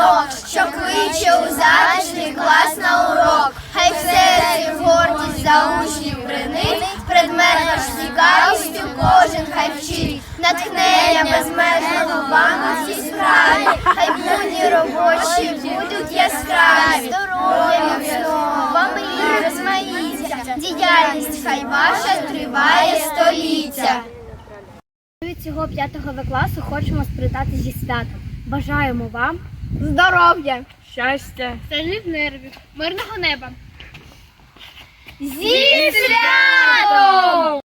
дзвінок, що кличе у затишний клас на урок. Хай в серці гордість за учнів бринить, предмет ваш цікавістю кожен хай вчить. Натхнення безмежного вам всі справі, хай будні робочі будуть яскраві. Здоров'я міцного, вам і розмаїття, діяльність хай ваша триває століття. Ми цього п'ятого В класу хочемо спритати зі святом. Бажаємо вам Здоров'я! щастя, сильних нервів, мирного неба. Зі святом!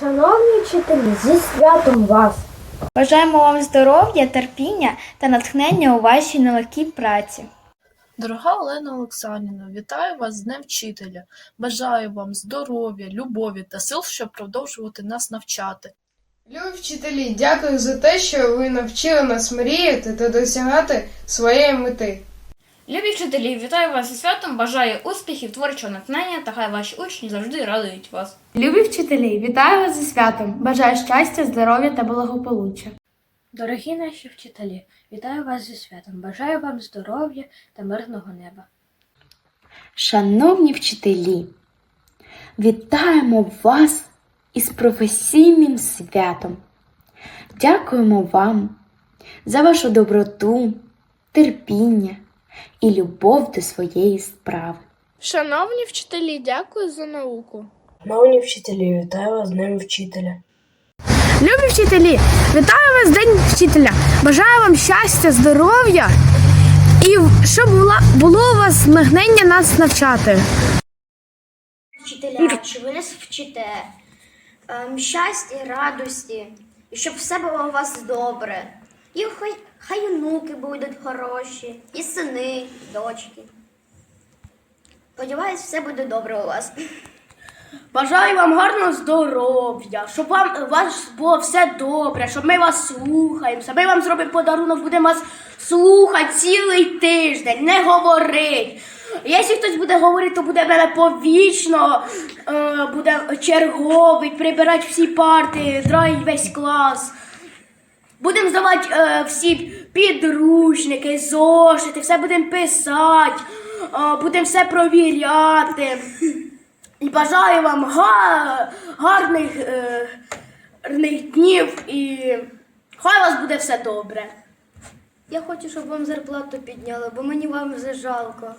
Шановні вчителі, зі святом вас! Бажаємо вам здоров'я, терпіння та натхнення у вашій нелегкій праці. Дорога Олена Олександрівна, вітаю вас з Днем Вчителя. Бажаю вам здоров'я, любові та сил, щоб продовжувати нас навчати. Любі вчителі, дякую за те, що ви навчили нас мріяти та досягати своєї мети. Любі вчителі, вітаю вас зі святом, бажаю успіхів, творчого натхнення та хай ваші учні завжди радують вас. Любі вчителі, вітаю вас зі святом! Бажаю щастя, здоров'я та благополуччя. Дорогі наші вчителі, вітаю вас зі святом. Бажаю вам здоров'я та мирного неба. Шановні вчителі, вітаємо вас із професійним святом. Дякуємо вам за вашу доброту, терпіння і любов до своєї справи. Шановні вчителі, дякую за науку. Шановні вчителі, вітаю вас з Днем вчителя. Любі вчителі, вітаю вас з День вчителя. Бажаю вам щастя, здоров'я і щоб була, було у вас нагнення нас навчати. Вчителя, що ви нас вчите ем, щастя, радості, і щоб все було у вас добре. І хай, хай онуки будуть хороші, і сини, і дочки. Сподіваюсь, все буде добре у вас. Бажаю вам гарного здоров'я, щоб вам у вас було все добре, щоб ми вас слухаємося. Ми вам зробимо подарунок, будемо вас слухати цілий тиждень, не говорить. Якщо хтось буде говорити, то буде мене повічно, е, буде черговий, прибирати всі парти, драїть весь клас. Будемо здавати е, всі підручники, зошити, все будемо писати, е, будемо все провіряти. І бажаю вам га- гарних, е, гарних днів і хай у вас буде все добре. Я хочу, щоб вам зарплату підняли, бо мені вам вже жалко.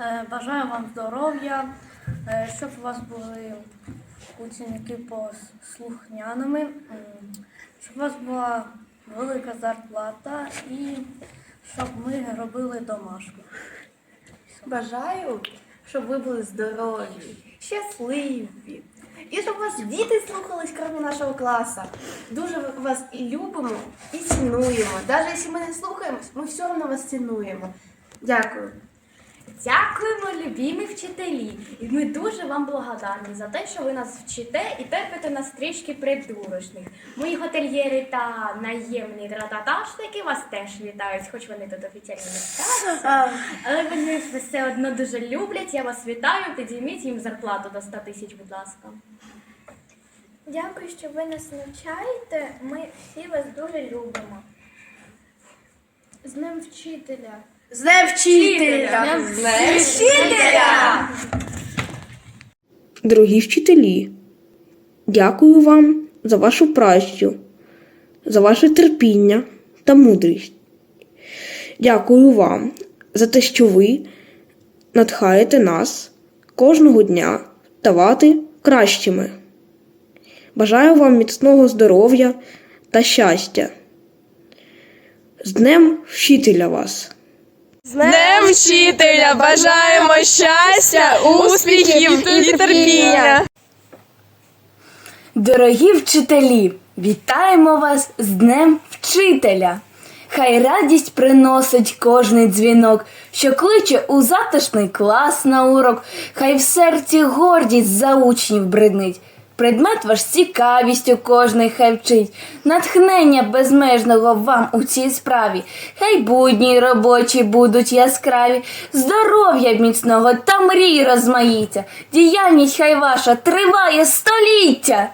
Е, Бажаю вам здоров'я, е, щоб у вас були ученики послухняними, щоб у вас була велика зарплата і щоб ми робили домашку. Бажаю, щоб ви були здорові, щасливі. І щоб вас діти слухались крім нашого класу. Дуже вас і любимо, і цінуємо. Навіть якщо ми не слухаємось, ми все одно вас цінуємо. Дякую. Дякуємо, любімі вчителі! І ми дуже вам благодарні за те, що ви нас вчите і терпите нас трішки придурочних. Мої готельєри та наємні трататашники вас теж вітають, хоч вони тут офіційно не скажуть. Але вони все одно дуже люблять. Я вас вітаю. Підійміть їм зарплату до 100 тисяч, будь ласка. Дякую, що ви нас навчаєте. Ми всі вас дуже любимо. З Днем вчителя. З Днем вчителя! З Днем вчителя! Дорогі вчителі, дякую вам за вашу працю, за ваше терпіння та мудрість. Дякую вам за те, що ви надхаєте нас кожного дня ставати кращими. Бажаю вам міцного здоров'я та щастя. З Днем вчителя вас! З Днем вчителя! Бажаємо щастя, успіхів і терпіння! Дорогі вчителі, вітаємо вас з Днем Вчителя! Хай радість приносить кожний дзвінок, що кличе у затишний клас на урок, хай в серці гордість за учнів бриднить. Предмет ваш цікавістю кожний хай вчить, натхнення безмежного вам у цій справі. Хай будні робочі будуть яскраві, здоров'я міцного та мрій розмаїття. Діяльність хай ваша триває століття.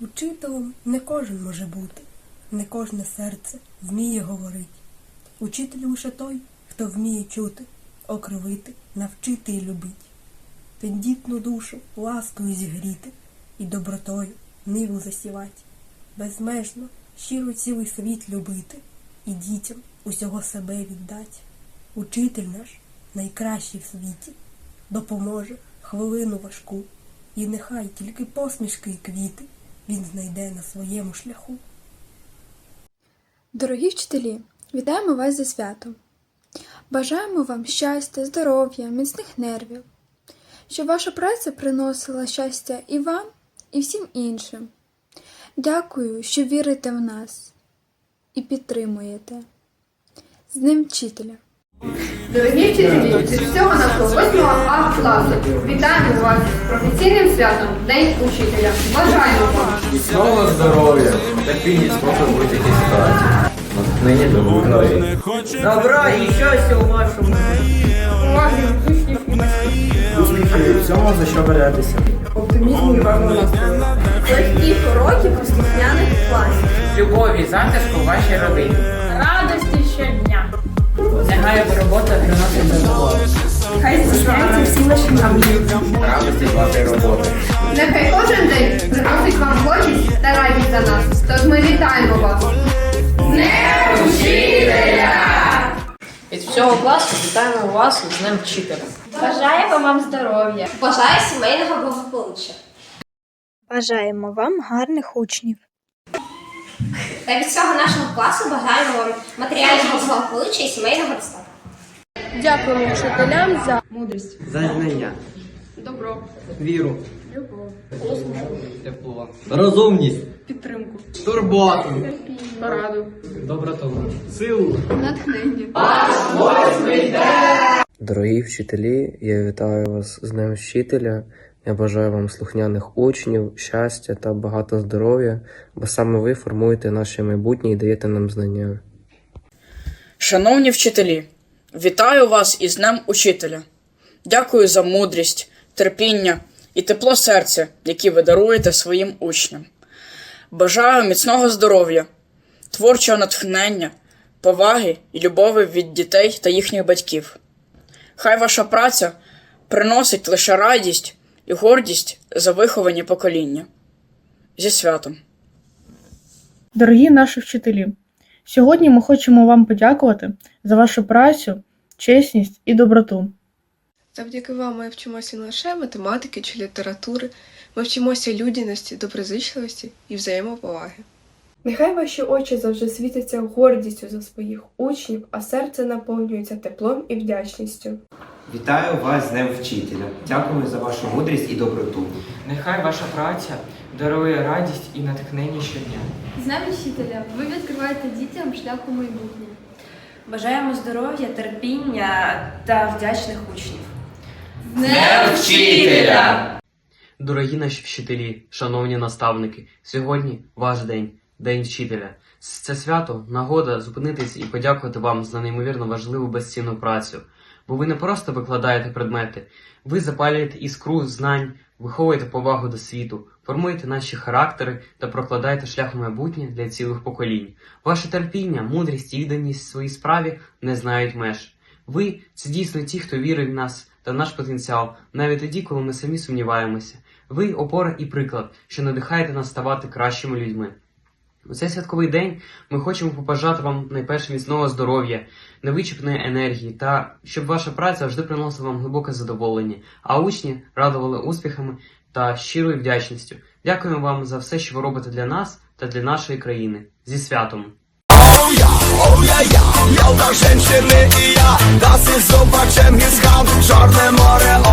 Учителем не кожен може бути, не кожне серце вміє говорити. Учитель лише той, хто вміє чути, окривити, навчити і любить. Тендітну душу ласкою зігріти і добротою ниву засівать, безмежно, щиро цілий світ любити і дітям усього себе віддать. Учитель наш найкращий в світі, допоможе хвилину важку, і нехай тільки посмішки і квіти він знайде на своєму шляху. Дорогі вчителі, вітаємо вас зі святом. Бажаємо вам щастя, здоров'я, міцних нервів, щоб ваша праця приносила щастя і вам, і всім іншим. Дякую, що вірите в нас і підтримуєте. З Днем вчителя! Дорогі вчителі, від всього нашого 8 А класу вітаємо вас з професійним святом День учителя. Бажаємо вам! Міцного здоров'я, спокою в будь-якій ситуації. Натхнення до нової. Добра і щастя у вашому. Успіхів у всьому, за що беретеся. Оптимізму і гарного настрою. Легких уроків послухняних класів. Любові, затишку в вашій родині. Радості щодня. Нехай робота приносить задоволення. Хай здійсняться всі наші мрії. Радості з вашої роботи. Нехай кожен день приносить вам гордість та радість за нас. Тож ми вітаємо вас! Від всього класу вітаємо вас з Днем вчителя. Бажаємо вам здоров'я. Бажаю сімейного благополуччя. Бажаємо вам гарних учнів. Та від всього нашого класу бажаємо вам матеріального благополуччя і сімейного достатку. Дякуємо вчителям за мудрість, За знання. добро, Віру. любов, Тепло. Розумність. підтримку, Турботу. пораду, Доброту. Силу. натхнення. Дорогі вчителі, я вітаю вас з Днем вчителя. Я бажаю вам слухняних учнів, щастя та багато здоров'я, бо саме ви формуєте наше майбутнє і даєте нам знання. Шановні вчителі, вітаю вас із Днем Учителя. Дякую за мудрість, терпіння і тепло серця, які ви даруєте своїм учням. Бажаю міцного здоров'я, творчого натхнення, поваги і любові від дітей та їхніх батьків. Хай ваша праця приносить лише радість і гордість за виховані покоління. Зі святом! Дорогі наші вчителі, сьогодні ми хочемо вам подякувати за вашу працю, чесність і доброту. Завдяки вам ми вчимося не лише математики чи літератури, ми вчимося людяності, доброзичливості і взаємоповаги. Нехай ваші очі завжди світяться гордістю за своїх учнів, а серце наповнюється теплом і вдячністю. Вітаю вас з Днем Вчителя. Дякую за вашу мудрість і доброту. Нехай ваша праця дарує радість і натхнення щодня. З Днем вчителя! Ви відкриваєте дітям шлях у майбутнє. Бажаємо здоров'я, терпіння та вдячних учнів. Дорогі наші вчителі, шановні наставники, сьогодні ваш день, День вчителя. Це свято нагода зупинитись і подякувати вам за неймовірно важливу безцінну працю. Бо ви не просто викладаєте предмети, ви запалюєте іскру знань, виховуєте повагу до світу, формуєте наші характери та прокладаєте шлях у майбутнє для цілих поколінь. Ваше терпіння, мудрість і відданість своїй справі не знають меж. Ви це дійсно ті, хто вірить в нас та наш потенціал, навіть тоді, коли ми самі сумніваємося. Ви опора і приклад, що надихаєте нас ставати кращими людьми. У цей святковий день ми хочемо побажати вам найперше міцного здоров'я, невичерпної енергії та щоб ваша праця завжди приносила вам глибоке задоволення, а учні радували успіхами та щирою вдячністю. Дякуємо вам за все, що ви робите для нас та для нашої країни. Зі святом!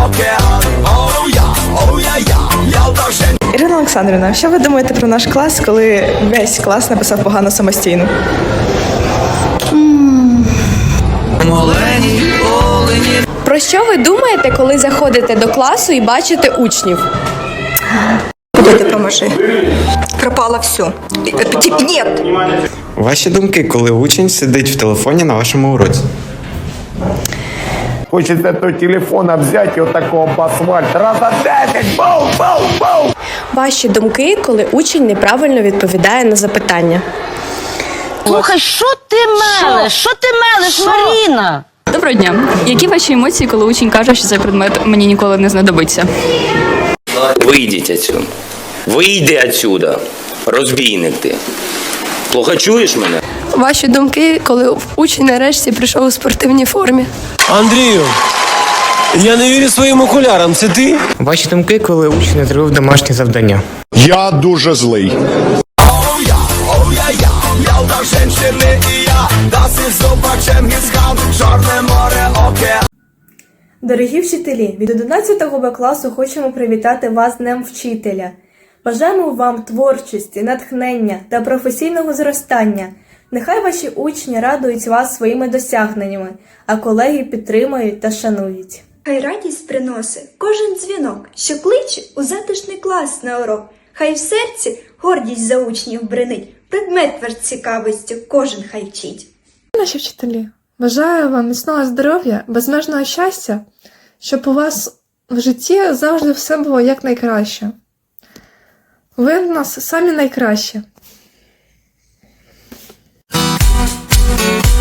Ірина Олександрівна, що ви думаєте про наш клас, коли весь клас написав погано самостійно? Про що ви думаєте, коли заходите до класу і бачите учнів? Господи, поможи. Пропало все. Нет. Ваші думки, коли учень сидить в телефоні на вашому уроці? Хочеться той телефона взяти і отакого по асфальт. Раз за 10, бау, бау, бау. Ваші думки, коли учень неправильно відповідає на запитання. Слухай, що ти мелеш? Що ти мелеш, Маріна? Доброго дня. Які ваші емоції, коли учень каже, що цей предмет мені ніколи не знадобиться? Вийдіть отсюда. Вийди отсюда. Розбійник ти. Плохо чуєш мене? Ваші думки, коли учень нарешті прийшов у спортивній формі. Андрію, я не вірю своїм окулярам. Це ти? Ваші думки, коли учень не зробив домашнє завдання? Я дуже злий. Дорогі вчителі, від 11 Б класу хочемо привітати вас з Днем Вчителя. Бажаємо вам творчості, натхнення та професійного зростання. Нехай ваші учні радують вас своїми досягненнями, а колеги підтримують та шанують. Хай радість приносить кожен дзвінок, що кличе у затишний клас на урок. Хай в серці гордість за учнів бренить, предмет ваш цікавістю кожен хай вчить. Наші вчителі, бажаю вам міцного здоров'я, безмежного щастя, щоб у вас в житті завжди все було якнайкраще. Ви в нас самі найкращі.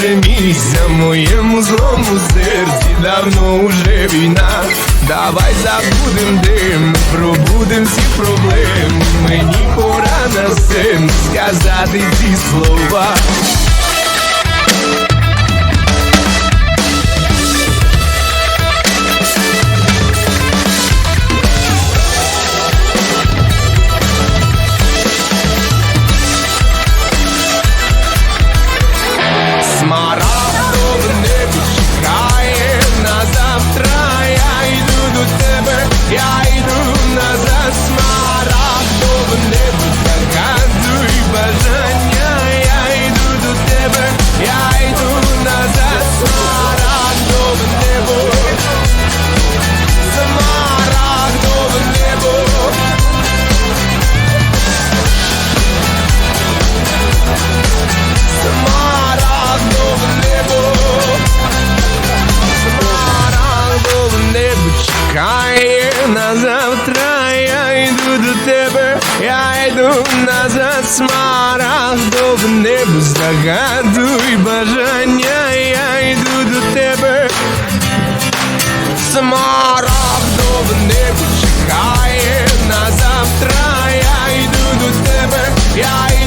більше місця моєму злому серці давно уже війна. Давай забудем дим, пробудем всі проблеми. Мені пора на сцену сказати ці слова. Смарагдове небо чекає на завтра. Я йду до тебе, я